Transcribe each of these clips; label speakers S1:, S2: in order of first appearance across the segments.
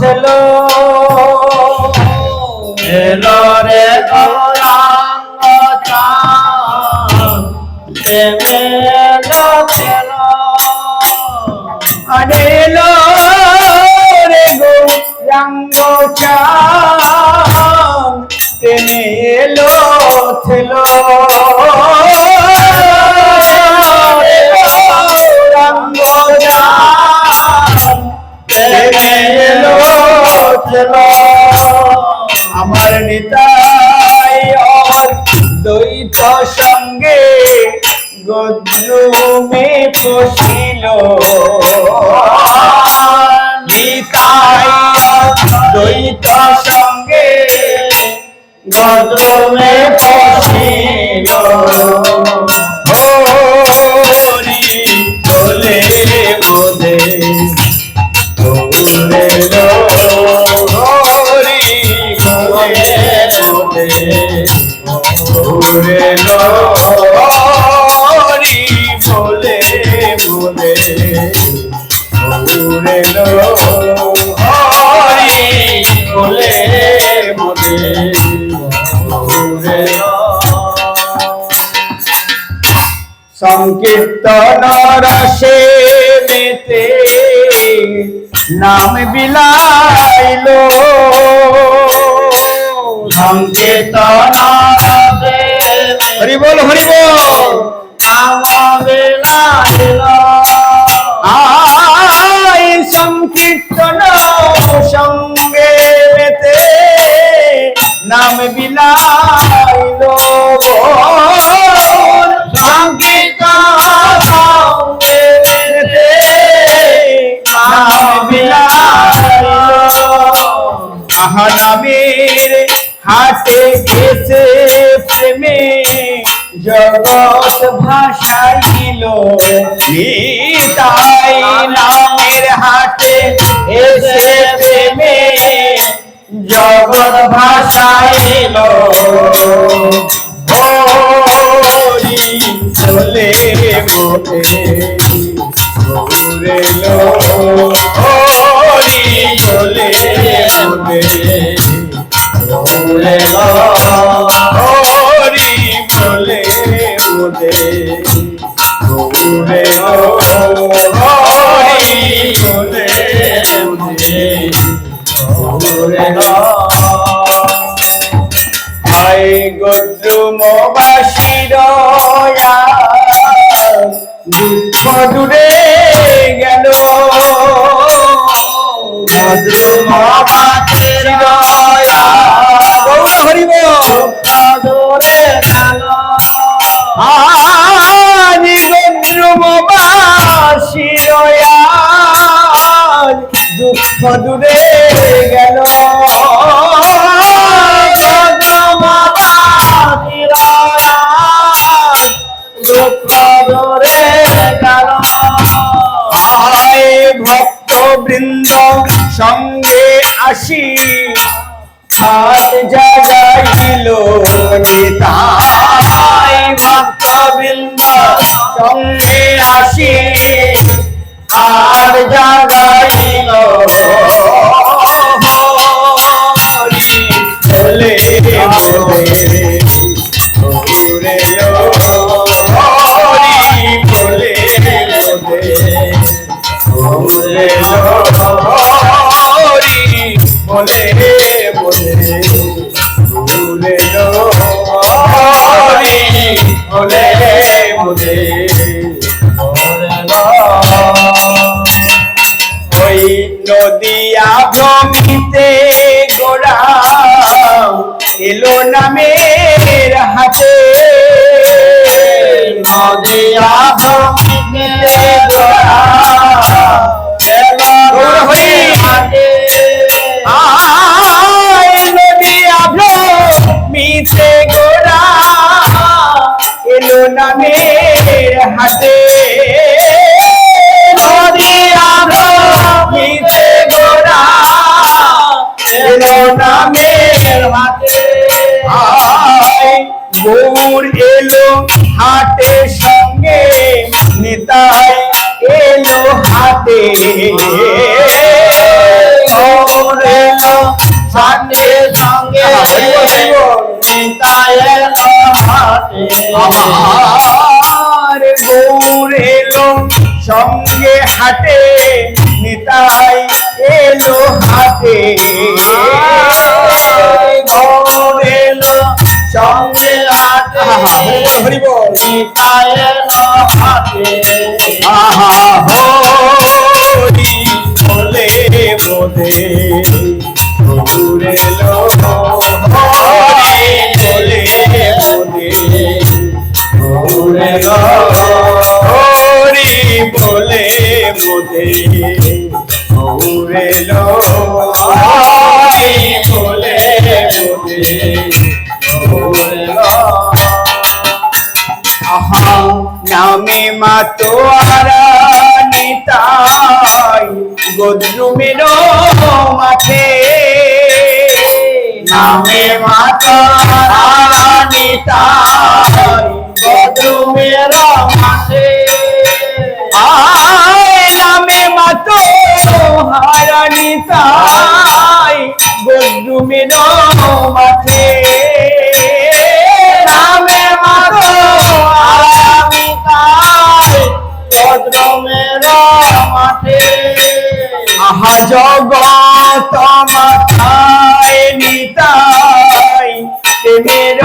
S1: থেলো
S2: এলো রে গৌরাঙ্গ চাঁদ।
S1: রে গৌরাঙ্গ চাঁদ। প্রেমে এলো থেলো দ্বৈত সঙ্গে গদ্রুমে পশিল। নিতাই দ্বৈত সঙ্গে গদ্রুমে সংকীর্তন রসে মেতে নাম বিলাইল। সংকীর্তন হরি বল হরি বল।
S2: নাম বিলাইলো।
S1: আই সংকীর্তন সঙ্গে মেতে নাম বিলাইল। নিতাই নামের হাটে এসে প্রেমে জগৎ ভাষাইল হরি চলে বোধে ঘুরে আই গদ্রুমবাসীর দুঃখ দূরে গেল। গদ্রুমবাসীর হরিব।
S2: দূরে গেল
S1: আনি গদ্রুমবাসীর দুঃখ দূরে গেল। আসি। হাত জাগাইল নিতাই ভক্তবৃন্দ সঙ্গে আসি। আর জাগাইল গৌর এলো হাতে সঙ্গে নেতাই এলো হাতে গৌর এলো হাতে সঙ্গে নেতাই এলো হাতে আমার গৌর এলো সঙ্গে
S2: হাতে নেতাই এলো হাতে
S1: আহা বলে বলে গৌর এলো হরি বলে বলে বলে বলে নামে মা তোয়ারা নিতাই গদ্রুমের মাঠে। নামে মা তোয়ারা নিতাই
S2: বদ্রুমের মাঠে।
S1: আয় নামে মা তোহারা নিতাই গদ্রুমের মাঠে। জগত মাথায় নিতাই প্রেমের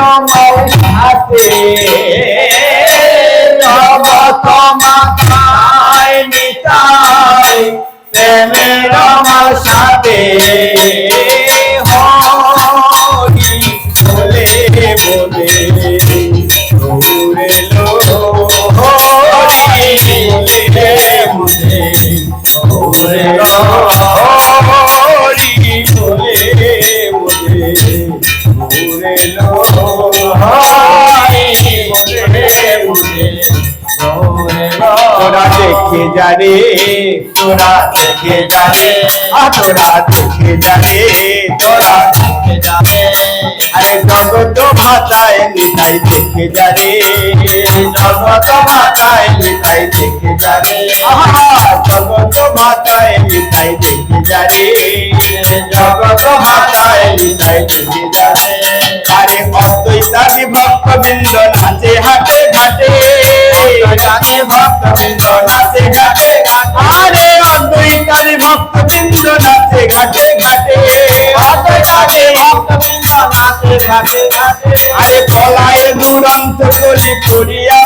S1: হাতে জগত মাথায় নিতাই প্রেমের সাথে। তোরা দেখে যারে তোরা দেখে আ তোরা দেখে যারে তোরা দেখে যারে আরে জগত মাতায় নিতাই দেখে যারে জগত মাতায় নিতাই দেখে আহা জগত মাতায় নিতাই দেখে যারে জগত মাতায় নিতাই দেখে আরে অদ্বৈতাদি ভক্তবৃন্দ নাচে হাটে ঘাটে। অদ্বৈতাদি ভক্তবৃন্দ নাচে ঘাটে আরে অদ্বৈতাদি ভক্তবৃন্দ নাচে ঘাটে ঘাটে। অদ্বৈতাদি ভক্তবৃন্দ নাচে ঘাটে ঘাটে। আরে পলায় দুরন্ত কলি করিয়া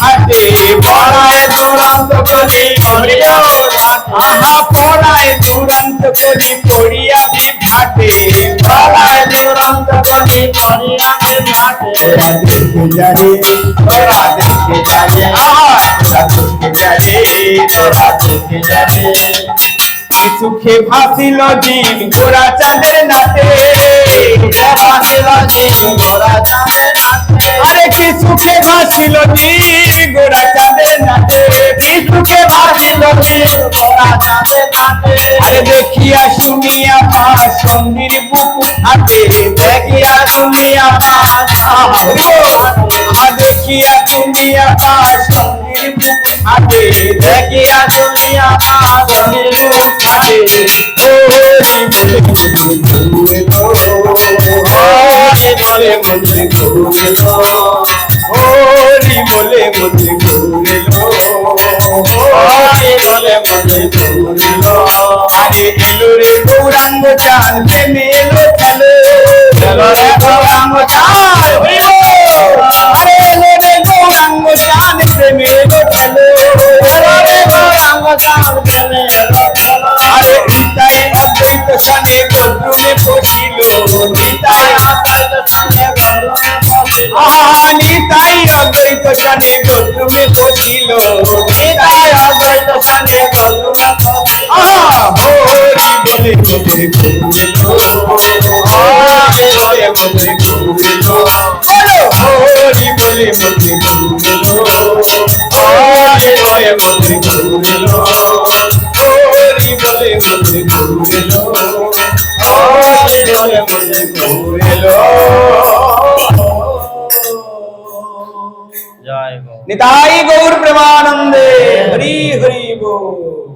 S1: ঘাটে পলায় দুরন্ত কলি করিয়া দুরন্ত কলি করিয়া ঘাটে পলায় দুরন্ত কলি করিয়া ঘাটে তোরা দেখে যারে তোরা দেখে যারে আহা তোরা দেখে যারে তোরা দেখে যারে কি সুখে ভাসিল দিন গোরা চাঁদের নাতে ভাসিল দিন গোরা চাঁদের নাতে আরে কি সুখে ভাসিল দিন গোরা চাঁদের নাতে দিন গোরা চাঁদের নাতে আরে দেখিয়া শুনিয়া পা সন্ধির বুকু হাতে দেখিয়া শুনিয়া পা দেখিয়া শুনিয়া পা সন্ধির বুকু হাতে দেখিয়া শুনিয়া পা সন্ধির বুকু হাতে বলে মনে বলে মনে মনে ঘুরে লো আরে এলো রে গৌরাঙ্গ চাঁদ প্রেমে এলো চলো চলো রে গৌরাঙ্গ চাঁদ হরি বল। আরে এলো রে গৌরাঙ্গ চাঁদ প্রেমে এলো চলো চলো রে গৌরাঙ্গ চাঁদ প্রেমে এলো চলো আরে অদ্বৈত সানে গদ্রুমে পশিল নিতাই অদ্বৈত সানে গদ্রুমে পশিল আহা নিতাই অদ্বৈত সানে গদ্রুমে পশিল নিতাই অদ্বৈত সানে গদ্রুমে পশিল আহা হরি বলে মোদের ঘুরে লো হরি বলে মোদের ঘুরে লো বলো হরি বলে মোদের ঘুরে লো হরি বলে মোদের ঘুরে লো হরি বলে মোদের ঘুরে লো হরি বলে মোদের ঘুরে লো
S2: জয় গো
S1: নিতাই গৌর প্রেমানন্দে হরি হরি বল